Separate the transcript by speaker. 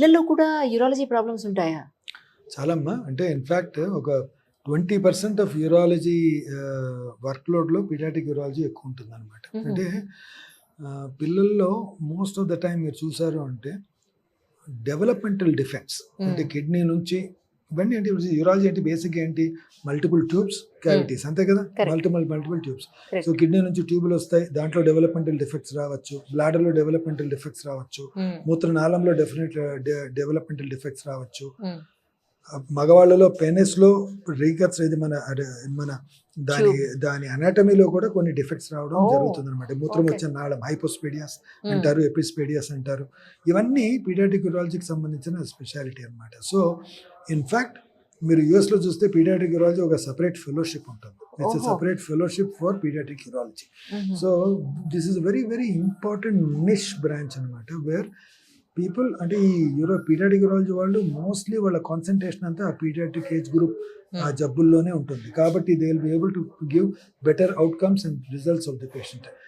Speaker 1: పిల్లల్లో కూడా urology problems ఉంటాయా?
Speaker 2: చాలమ్మా. అంటే ఇన్ఫ్యాక్ట్ ఒక twenty percent of urology work లోడ్లో పీడియాటిక్ యూరాలజీ ఎక్కువ ఉంటుంది అనమాట. అంటే పిల్లల్లో మోస్ట్ ఆఫ్ ద టైం మీరు చూసారు అంటే డెవలప్మెంటల్ డిఫెక్ట్స్ అంటే కిడ్నీ నుంచి ఇవన్నీ ఏంటి? యూరాలజీ ఏంటి? బేసిక్ ఏంటి? మల్టిపుల్ ట్యూబ్స్ క్యావిటీస్ అంతే కదా. Multiple multiple tubes. So kidney నుంచి ట్యూబులు వస్తాయి. దాంట్లో డెవలప్మెంటల్ డిఫెక్ట్స్ రావచ్చు. బ్లాడర్లో డెవలప్మెంటల్ డిఫెక్ట్స్ రావచ్చు.
Speaker 1: ఉమ్,
Speaker 2: మూత్రనాళంలో డెఫినెట్ డెవలప్మెంటల్ డిఫెక్ట్స్ రావచ్చు.
Speaker 1: ఉమ్,
Speaker 2: మగవాళ్ళలో పెనిస్లో రీకర్స్ ఇది మన మన దాని దాని అనాటమీలో కూడా కొన్ని డిఫెక్ట్స్ రావడం జరుగుతుంది అనమాట మూత్రం. వచ్చే నాళం హైపోస్పేడియాస్ అంటారు ఎపిస్పేడియాస్ అంటారు. ఇవన్నీ పీడియాటిక్ యూరాలజీకి సంబంధించిన స్పెషాలిటీ అనమాట సో ఇన్ఫ్యాక్ట్ మీరు US లో చూస్తే పీడియాటిక్ యూరాలజీ ఒక సపరేట్ ఫెలోషిప్ ఉంటుంది. It's. Separate fellowship for paediatric urology so this is very very important niche branch అనమాట వేర్ పీపుల్ అంటే ఈ యూరో పీడియాటిక్ యూరాలజీ వాళ్ళు మోస్ట్లీ వాళ్ళ కాన్సన్ట్రేషన్ అంతా ఆ పీడియాటిక్ ఏజ్ గ్రూప్ ఆ
Speaker 1: Hmm.
Speaker 2: జబ్బుల్లోనే ఉంటుంది కాబట్టి they will be able to give better outcomes and results of the patient